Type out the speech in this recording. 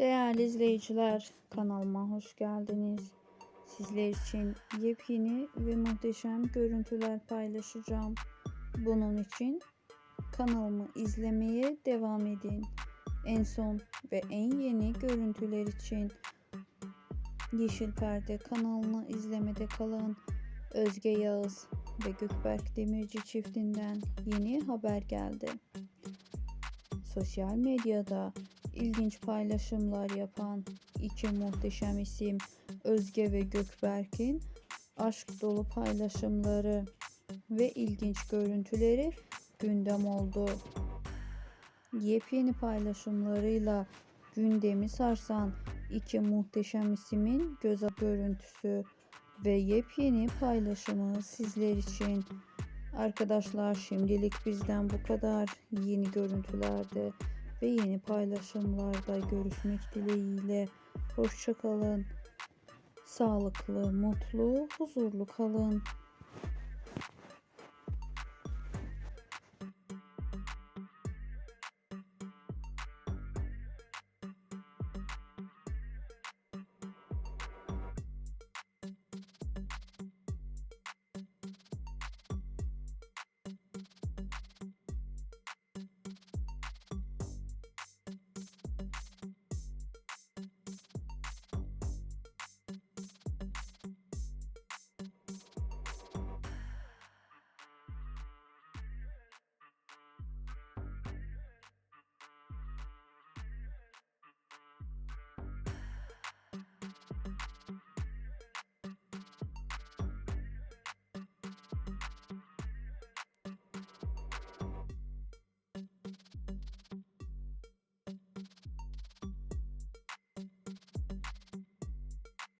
Değerli izleyiciler, kanalıma hoş geldiniz. Sizler için yepyeni ve muhteşem görüntüler paylaşacağım. Bunun için kanalımı izlemeye devam edin. En son ve en yeni görüntüler için Yeşil Perde kanalını izlemede kalın. Özge Yağız ve Gökberk Demirci çiftinden yeni haber geldi. Sosyal medyada ilginç paylaşımlar yapan iki muhteşem isim Özge ve Gökberk'in aşk dolu paylaşımları ve ilginç görüntüleri gündem oldu. Yepyeni paylaşımlarıyla gündemi sarsan iki muhteşem isimin göz görüntüsü ve yepyeni paylaşımı sizler için. Arkadaşlar şimdilik bizden bu kadar. Yeni görüntülerde ve yeni paylaşımlarda görüşmek dileğiyle. Hoşçakalın. Sağlıklı, mutlu, huzurlu kalın.